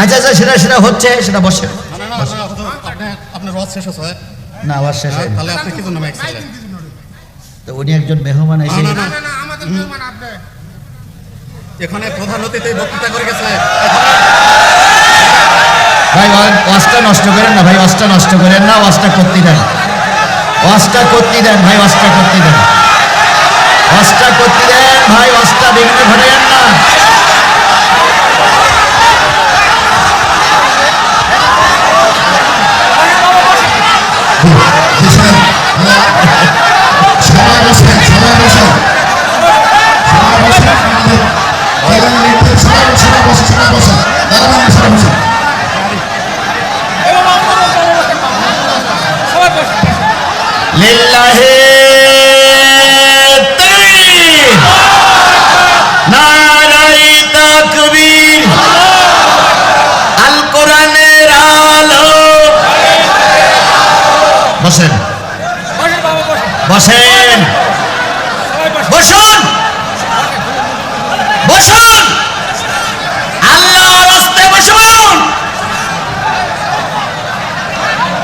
আচ্ছা আচ্ছা সেটা সেটা হচ্ছে সেটা বসে। আপনার ওয়াজ শেষ না শেষ হয়নি। তাহলে আপনি কি জন্য মাইক চাইলেন? তো উনি একজন মেহমান এসে না, না না না আমাদের মেহমান আপনি। এখানে প্রধান অতিথি বক্তৃতা করে গেছে। ভাই ওয়াজটা নষ্ট করেন না ভাই ওয়াজটা নষ্ট করেন না ওয়াজটা করতে দেন। ওয়াজটা করতে দেন ভাই ওয়াজটা করতে দেন। ওয়াজটা করতে দেন ভাই ওয়াজটা বিঘ্ন ঘটাইয়েন না। সবাই বসেন সবাই বসেন সবাই বসেন আমাদের জেলার নেতৃত্ব সবাই বসে সবাই বসে সবাই বসেন দাঁড়ান সবাই বসেন লিল্লাহি তাকবীর নারায়ে তাকবীর আল কোরআনের আলো বসেন বসেন বসুন বসুন আল্লাহর রাস্তায় বসুন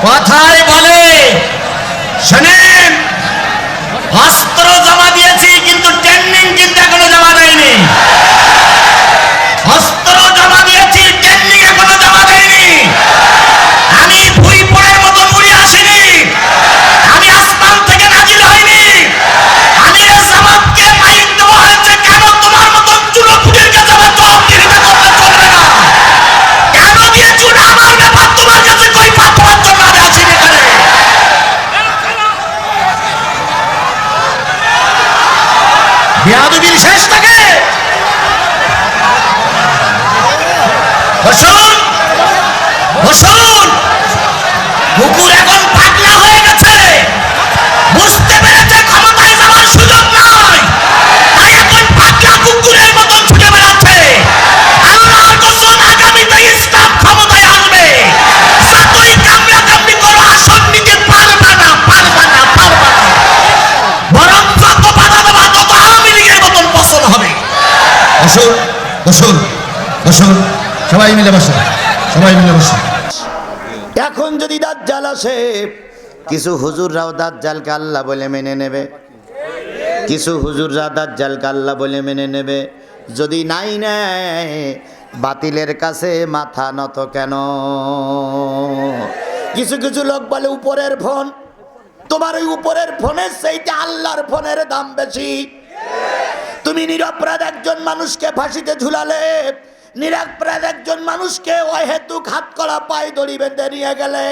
কথায় বলে শোনেন বিয়াদবির শেষ থাকে। বসুন বসুন। কুকুর এখন বসুন। সবাই মিলে বসুন। সবাই মিলে বসুন। এখন যদি দাজ্জাল আসে, কিছু হুজুররাও দাজ্জালকে আল্লাহ বলে মেনে নেবে। কিছু হুজুররা দাজ্জালকে আল্লাহ বলে মেনে নেবে। যদি নাই নেয়, বাতিলের কাছে মাথা নত কেন? কিছু কিছু লোক বলে, উপরের ফোন। তোমার ওই উপরের ফোনের সেইটা আল্লাহর ফোনের দাম বেশি। তুমি নিরপরাধ একজন মানুষকে ফাঁসিতে ঝুলালে নিরপরাধ একজন মানুষকে অহেতুক হাত করা পায়ে দড়ি বেঁধে নিয়ে গেলে।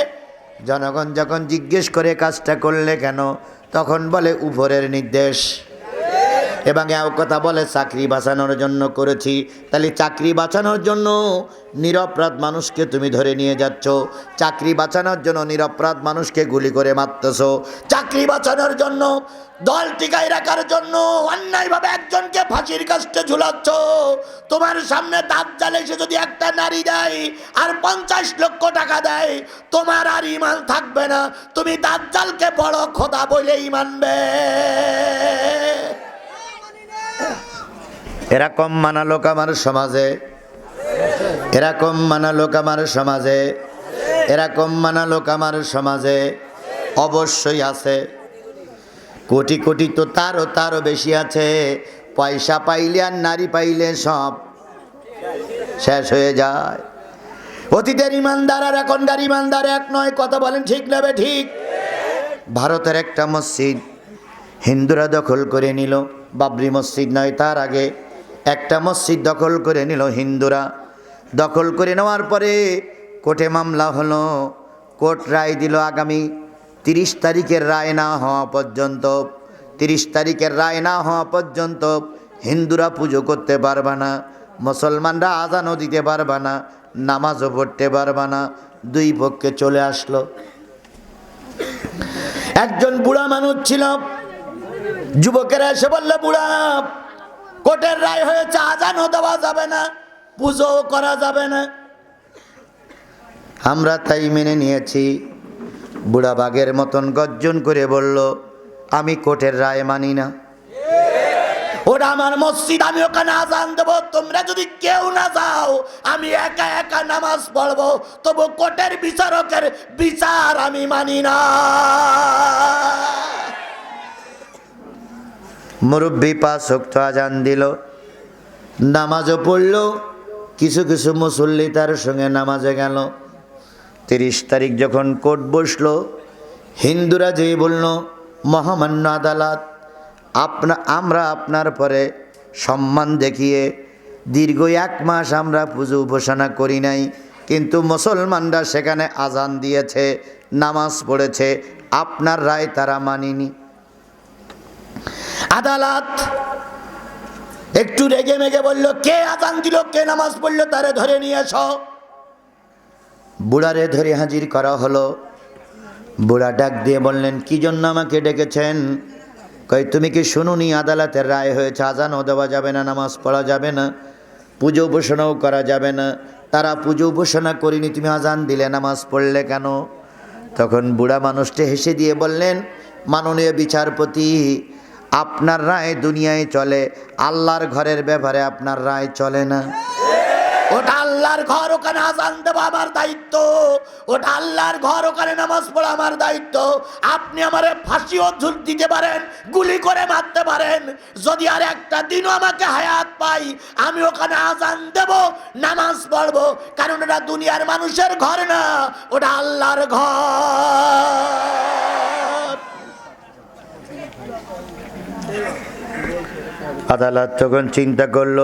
জনগণ যখন জিজ্ঞেস করে কাজটা করলে কেন, তখন বলে উপরের নির্দেশ। এবং এও কথা বলে, চাকরি বাঁচানোর জন্য করেছি। তাহলে চাকরি বাঁচানোর জন্য নিরপরাধ মানুষকে তুমি ধরে নিয়ে যাচ্ছ। চাকরি বাঁচানোর জন্য নিরপরাধ মানুষকে গুলি করে মারতেছ। চাকরি বাঁচানোর জন্য দল টিকায় রাখার জন্য অন্যায়ভাবে একজনকে ফাঁসির কাছে ঝুলাচ্ছ। তোমার সামনে দাঁত জালে সে যদি একটা নারী দেয় আর পঞ্চাশ লক্ষ টাকা দেয়, তোমার আর ইমান থাকবে না। তুমি দাঁত জালকে বড় খোদা বলেই মানবে। এরকম মানা লোক আমার সমাজে, এরকম মানা লোক আমার সমাজে, এরকম মানা লোক আমার সমাজে অবশ্যই আছে। কোটি কোটি তো তারও তারও বেশি আছে। পয়সা পাইলে আর নারী পাইলে সব শেষ হয়ে যায়। অতীতের ইমানদার আর এখনকার ইমানদার এক নয়, কথা বলেন ঠিক নেবে ঠিক? ভারতের একটা মসজিদ হিন্দুরা দখল করে নিল, বাবরি মসজিদ নয় তার আগে। একটা মসজিদ দখল করে নিল হিন্দুরা। দখল করে নেওয়ার পরে কোর্টে মামলা হলো, কোর্ট রায় দিল আগামী তিরিশ তারিখের রায় না হওয়া পর্যন্ত, তিরিশ তারিখের রায় না হওয়া পর্যন্ত হিন্দুরা পুজো করতে পারবে না, মুসলমানরা আজানও দিতে পারবে না, নামাজও পড়তে পারবে না, দুই পক্ষে চলে আসলো। একজন বুড়া মানুষ ছিল, যুবকেরা এসে বললে, বুড়া, কোর্টের রায় হয়েছে, আজানও দেওয়া যাবে না পুজো করা যাবে না। আমরা তাই মেনে নিয়েছি বুড়া বাঘের মতন গর্জন করে বলল, আমি কোর্টের রায় মানি না। ওটা আমার মসজিদ, আমি ওখানে আজান দেবো। তোমরা যদি কেউ না যাও, আমি একা একা নামাজ পড়ব। তবু কোর্টের বিচারকের বিচার আমি মানি না। মুরব্বী পাঁচ শক্ত আজান দিল। নামাজও পড়ল, কিছু কিছু মুসল্লি তার সঙ্গে নামাজে গেল। তিরিশ তারিখ যখন কোর্ট বসল, হিন্দুরা যেই বলল, মহামান্য আদালত, আপনা, আমরা আপনার পরে সম্মান দেখিয়ে দীর্ঘ এক মাস আমরা পুজো উপাসনা করি নাই, কিন্তু মুসলমানরা সেখানে আজান দিয়েছে, নামাজ পড়েছে, আপনার রায় তারা মানিনি। আদালত একটু রেগে মেগে বলল, কে আজান দিল, কে নামাজ পড়ল, তারে ধরে নিয়ে এস। বুড়ারে ধরে হাজির করা হলো। বুড়া ডাক দিয়ে বললেন, কি জন্য আমাকে ডেকেছেন? কই তুমি কি শুনুনি, আদালতের রায় হয়েছে, আজানও দেওয়া যাবে না, নামাজ পড়া যাবে না, পুজো উপাসনাও করা যাবে না, তারা পুজো উপাসনা করিনি, তুমি আজান দিলে, নামাজ পড়লে কেন? তখন বুড়া মানুষটি হেসে দিয়ে বললেন, মাননীয় বিচারপতি, আপনার রায় দুনিয়ায় চলে, আল্লাহর ঘরের ব্যাপারে আপনার রায় চলে না। ওটা আল্লাহর ঘর ওখানে আজান দেবো আমার দায়িত্ব। ওটা আল্লাহর ঘর ওখানে নামাজ পড়া আমার দায়িত্ব। আপনি আমারে ফাঁসিও ঝুল দিতে পারেন, গুলি করে মারতে পারেন। যদি আর একটা দিনও আমাকে হায়াত পাই, আমি ওখানে আজান দেব, নামাজ পড়ব। কারণ ওটা দুনিয়ার মানুষের ঘর না, ওটা আল্লাহর ঘর। আদালত তখন চিন্তা করল,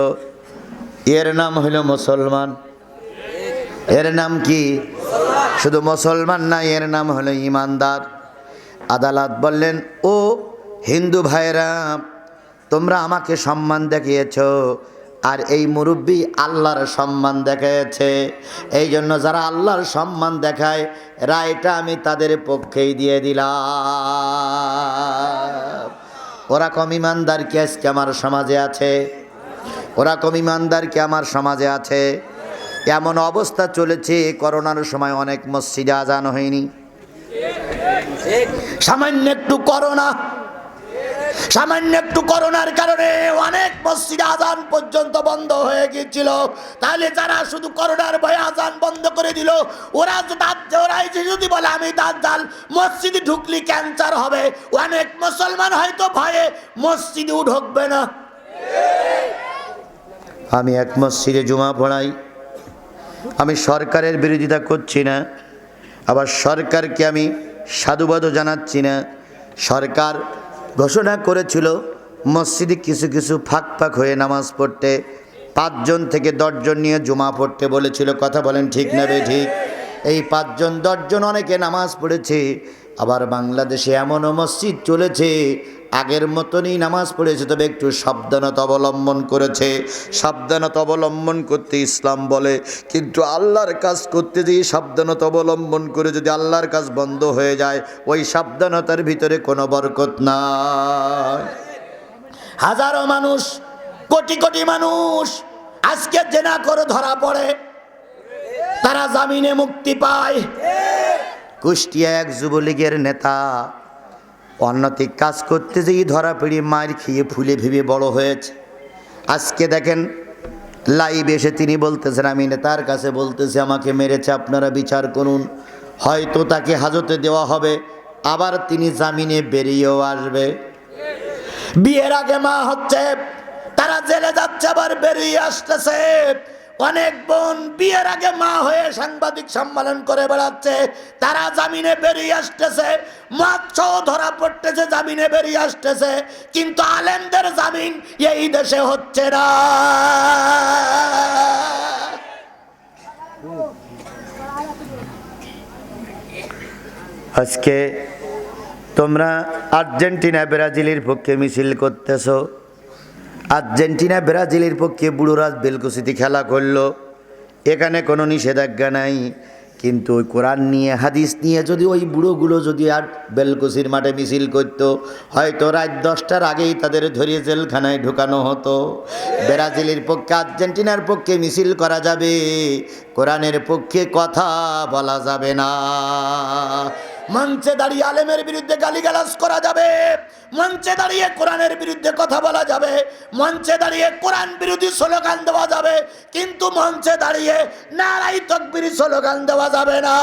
এর নাম হলো মুসলমান। এর নাম কি? শুধু মুসলমান না এর নাম হলো ইমানদার। আদালত বললেন, ও হিন্দু ভাইরা তোমরা আমাকে সম্মান দেখিয়েছ, আর এই মুরব্বী আল্লাহর সম্মান দেখিয়েছে। এই জন্য যারা আল্লাহর সম্মান দেখায়, রায়টা আমি তাদের পক্ষেই দিয়ে দিলাম। ওরা কম ইমানদার কি আজকে আমার সমাজে আছে? ওরা কম ইমানদার কি আমার সমাজে আছে? এমন অবস্থা চলেছে, করোনার সময় অনেক মসজিদে আজান হয়নি। সামান্য একটু করোনা, সামান্য একটু করোনার কারণে অনেক মসজিদ আজান পর্যন্ত বন্ধ হয়ে গিয়েছিল। তাহলে যারা শুধু করোনার ভয়ে আজান বন্ধ করে দিল, ওরা ওরা যদি বলে, আমি দাঁত জাল, মসজিদে ঢুকলি ক্যান্সার হবে। অনেক মুসলমান হয়তো ভয়ে মসজিদেও ঢুকবে না। আমি এক মসজিদে জুমা পড়াই। আমি সরকারের বিরোধিতা করছি না, আবার সরকারকে আমি সাধুবাদও জানাচ্ছি না। সরকার ঘোষণা করেছিল, মসজিদে কিছু কিছু ফাঁক ফাঁক হয়ে নামাজ পড়তে, পাঁচজন থেকে দশজন নিয়ে জুমা পড়তে বলেছিল। কথা বলেন ঠিক নেবে ঠিক? এই পাঁচজন, দশজন অনেকে নামাজ পড়েছে, আবার বাংলাদেশে এমনও মসজিদ চলেছে আগের মতনই নামাজ পড়েছে, তবে একটু সাবধানতা অবলম্বন করেছে। সাবধানতা অবলম্বন করতে ইসলাম বলে, কিন্তু আল্লাহর কাজ করতে গিয়ে সাবধানতা অবলম্বন করে যদি আল্লাহর কাজ বন্ধ হয়ে যায়, ওই সাবধানতার ভিতরে কোনো বরকত নাই। হাজারো মানুষ, কোটি কোটি মানুষ আজকে জেনা করে ধরা পড়ে। তারা জামিনে মুক্তি পায়। কুষ্টিয়া এক যুবলীগের নেতা অন্যতিক কাজ করতে যেই ধরা পেড়ে মার খেয়ে ফুলে ভেবে বড় হয়েছে। আজকে দেখেন লাইভ এসে তিনি বলতেছেন আমি নেতার কাছে বলতেছি, আমাকে মেরেছে, আপনারা বিচার করুন। হয়তো তাকে হাজতে দেওয়া হবে, আবার তিনি জামিনে বেরিয়েও আসবে। বিয়ের আগে মা হচ্ছে, তারা জেলে যাচ্ছে, আবার বেরিয়ে আসতেছে। অনেক বোন বিয়ের আগে মা হয়ে সাংবাদিক সম্মেলন করে বেড়াচ্ছে, তারা জামিনে বেরিয়ে আসতেছে। মাছ ধরা পড়তেছে জামিনে বেরিয়ে আসতেছে, কিন্তু আলেমদের জামিন এই দেশে হচ্ছে না। আজকে তোমরা আর্জেন্টিনা ব্রাজিলের পক্ষে মিছিল করতেছো। আর্জেন্টিনা, ব্রাজিলের পক্ষে বুড়োরাজ বেলকুসিতে খেলা করল। এখানে কোনো নিষেধাজ্ঞা নাই, কিন্তু ওই কোরআন নিয়ে, হাদিস নিয়ে যদি ওই বুড়োগুলো যদি আর বেলকুসির মাঠে মিছিল করতো, হয়তো রাত দশটার আগেই তাদের ধরিয়ে জেলখানায় ঢুকানো হতো। ব্রাজিলের পক্ষে, আর্জেন্টিনার পক্ষে মিছিল করা যাবে, কোরআনের পক্ষে কথা বলা যাবে না। মঞ্চে দাঁড়িয়ে আলেমের বিরুদ্ধে গালিগালাজ করা যাবে। মঞ্চে দাঁড়িয়ে কোরআনের বিরুদ্ধে কথা বলা যাবে। মঞ্চে দাঁড়িয়ে কোরআন বিরোধী স্লোগান দেওয়া যাবে। কিন্তু মঞ্চে দাঁড়িয়ে নারাই তকবির স্লোগান দেওয়া যাবে না।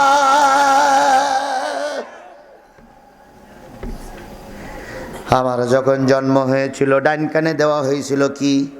আমার যখন জন্ম হয়েছিল ডাইন কানে দেওয়া হয়েছিল কি?